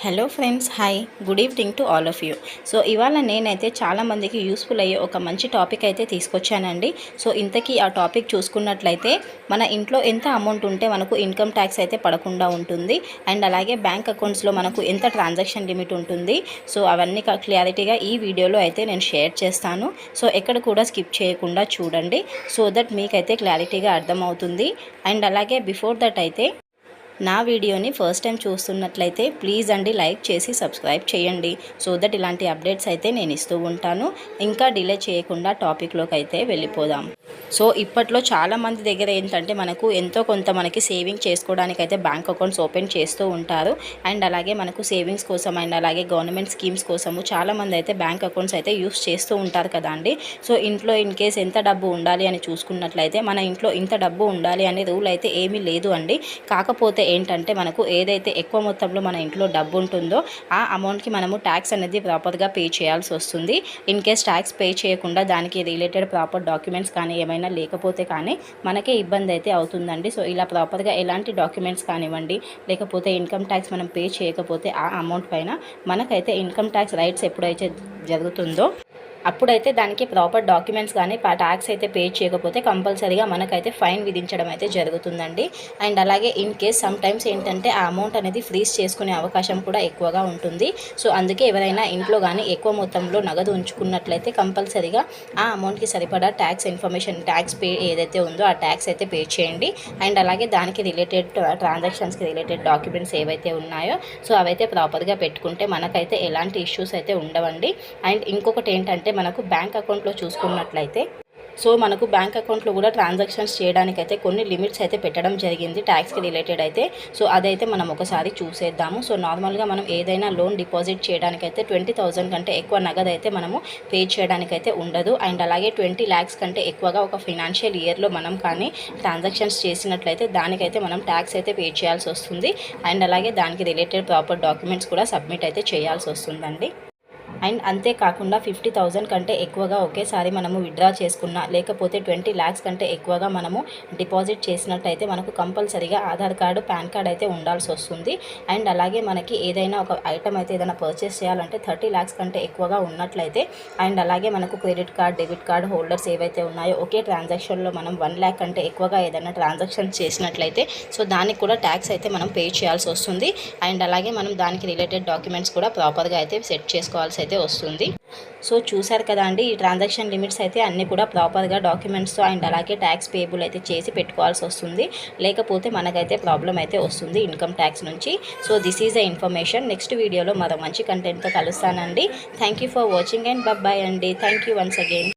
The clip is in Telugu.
Hello friends hi good evening to all of you so ఇవాళ నేనైతే చాలామందికి యూస్ఫుల్ అయ్యే ఒక మంచి టాపిక్ అయితే తీసుకొచ్చానండి. సో ఇంతకీ ఆ టాపిక్ చూసుకున్నట్లయితే మన ఇంట్లో ఎంత అమౌంట్ ఉంటే మనకు ఇన్కమ్ ట్యాక్స్ అయితే పడకుండా ఉంటుంది. అండ్ అలాగే బ్యాంక్ అకౌంట్స్లో మనకు ఎంత ట్రాన్సాక్షన్ లిమిట్ ఉంటుంది. సో అవన్నీ క్లారిటీగా ఈ వీడియోలో అయితే నేను షేర్ చేస్తాను. సో ఎక్కడ కూడా స్కిప్ చేయకుండా చూడండి. సో దట్ మీకైతే క్లారిటీగా అర్థమవుతుంది. అండ్ అలాగే బిఫోర్ దట్ అయితే నా వీడియోని ఫస్ట్ టైం చూస్తున్నట్లయితే ప్లీజ్ అండి లైక్ చేసి సబ్స్క్రైబ్ చేయండి. సో దట్ ఇలాంటి అప్డేట్స్ అయితే నేను ఇస్తూ ఉంటాను. ఇంకా డిలే చేయకుండా టాపిక్లోకి అయితే వెళ్ళిపోదాం. సో ఇప్పట్లో చాలామంది దగ్గర ఏంటంటే మనకు ఎంతో కొంత మనకి సేవింగ్ చేసుకోవడానికి అయితే బ్యాంక్ అకౌంట్స్ ఓపెన్ చేస్తూ ఉంటారు. అండ్ అలాగే మనకు సేవింగ్స్ కోసం అండ్ అలాగే గవర్నమెంట్ స్కీమ్స్ కోసము చాలామంది అయితే బ్యాంక్ అకౌంట్స్ అయితే యూస్ చేస్తూ ఉంటారు కదా అండి. సో ఇంట్లో ఇన్ కేస్ ఎంత డబ్బు ఉండాలి అని చూసుకున్నట్లయితే మన ఇంట్లో ఇంత డబ్బు ఉండాలి అనే రూల్ అయితే ఏమీ లేదు అండి. కాకపోతే ఏంటంటే మనకు ఏదైతే ఎక్కువ మొత్తంలో మన ఇంట్లో డబ్బు ఉంటుందో ఆ అమౌంట్కి మనము ట్యాక్స్ అనేది ప్రాపర్గా పే చేయాల్సి వస్తుంది. ఇన్ కేస్ ట్యాక్స్ పే చేయకుండా దానికి రిలేటెడ్ ప్రాపర్ డాక్యుమెంట్స్ కానీ ఏమైనా లేకపోతే కానీ మనకే ఇబ్బంది అయితే అవుతుందండి. సో ఇలా ప్రాపర్గా ఎలాంటి డాక్యుమెంట్స్ కానివ్వండి లేకపోతే ఇన్కమ్ ట్యాక్స్ మనం పే చేయకపోతే ఆ అమౌంట్ పైన మనకైతే ఇన్కమ్ ట్యాక్స్ రైట్స్ ఎప్పుడైతే జరుగుతుందో అప్పుడైతే దానికి ప్రాపర్ డాక్యుమెంట్స్ కానీ ట్యాక్స్ అయితే పే చేయకపోతే కంపల్సరీగా మనకైతే ఫైన్ విధించడం అయితే జరుగుతుందండి. అండ్ అలాగే ఇన్ కేస్ సమ్ టైమ్స్ ఏంటంటే ఆ అమౌంట్ అనేది ఫ్రీజ్ చేసుకునే అవకాశం కూడా ఎక్కువగా ఉంటుంది. సో అందుకే ఎవరైనా ఇంట్లో కానీ ఎక్కువ మొత్తంలో నగదు ఉంచుకున్నట్లయితే కంపల్సరీగా ఆ అమౌంట్కి సరిపడా ట్యాక్స్ ఇన్ఫర్మేషన్ ట్యాక్స్ పే ఏదైతే ఉందో ఆ ట్యాక్స్ అయితే పే చేయండి. అండ్ అలాగే దానికి రిలేటెడ్ ట్రాన్సాక్షన్స్కి రిలేటెడ్ డాక్యుమెంట్స్ ఏవైతే ఉన్నాయో సో అవైతే ప్రాపర్గా పెట్టుకుంటే మనకైతే ఎలాంటి ఇష్యూస్ అయితే ఉండవండి. అండ్ ఇంకొకటి ఏంటంటే మనకు బ్యాంక్ అకౌంట్లో చూసుకున్నట్లయితే సో మనకు బ్యాంక్ అకౌంట్లో కూడా ట్రాన్సాక్షన్స్ చేయడానికి అయితే కొన్ని లిమిట్స్ అయితే పెట్టడం జరిగింది ట్యాక్స్కి రిలేటెడ్ అయితే. సో అదైతే మనం ఒకసారి చూసేద్దాము. సో నార్మల్గా మనం ఏదైనా లోన్ డిపాజిట్ చేయడానికైతే ట్వంటీ థౌజండ్ కంటే ఎక్కువ నగదు అయితే మనము పే చేయడానికైతే ఉండదు. అండ్ అలాగే ట్వంటీ ల్యాక్స్ కంటే ఎక్కువగా ఒక ఫినాన్షియల్ ఇయర్లో మనం కానీ ట్రాన్సాక్షన్స్ చేసినట్లయితే దానికైతే మనం ట్యాక్స్ అయితే పే చేయాల్సి వస్తుంది. అండ్ అలాగే దానికి రిలేటెడ్ ప్రాపర్ డాక్యుమెంట్స్ కూడా సబ్మిట్ అయితే చేయాల్సి వస్తుందండి. అండ్ అంతేకాకుండా ఫిఫ్టీ థౌజండ్ కంటే ఎక్కువగా ఒకేసారి మనము విత్డ్రా చేసుకున్న లేకపోతే ట్వంటీ ల్యాక్స్ కంటే ఎక్కువగా మనము డిపాజిట్ చేసినట్టయితే మనకు కంపల్సరీగా ఆధార్ కార్డు పాన్ కార్డ్ అయితే ఉండాల్సి వస్తుంది. అండ్ అలాగే మనకి ఏదైనా ఒక ఐటమ్ అయితే ఏదైనా పర్చేస్ చేయాలంటే థర్టీ ల్యాక్స్ కంటే ఎక్కువగా ఉన్నట్లయితే అండ్ అలాగే మనకు credit card debit card holders ఏవైతే ఉన్నాయో ఒకే ట్రాన్సాక్షన్లో మనం వన్ ల్యాక్ కంటే ఎక్కువగా ఏదైనా ట్రాన్సాక్షన్ చేసినట్లయితే సో దానికి కూడా ట్యాక్స్ అయితే మనం పే చేయాల్సి వస్తుంది. అండ్ అలాగే మనం దానికి రిలేటెడ్ డాక్యుమెంట్స్ కూడా ప్రాపర్గా అయితే సెట్ చేసుకోవాల్సి అయితే వస్తుంది. సో చూసారు కదా అండి ఈ ట్రాన్సాక్షన్ లిమిట్స్ అయితే అన్నీ కూడా ప్రాపర్గా డాక్యుమెంట్స్తో అండ్ అలాగే ట్యాక్స్ పేబుల్ అయితే చేసి పెట్టుకోవాల్సి వస్తుంది. లేకపోతే మనకైతే ప్రాబ్లం అయితే వస్తుంది ఇన్కమ్ ట్యాక్స్ నుంచి. So this is a information next వీడియోలో మరో మంచి కంటెంట్తో కలుస్తానండి. Thank you for watching and bye అండి. Thank you once again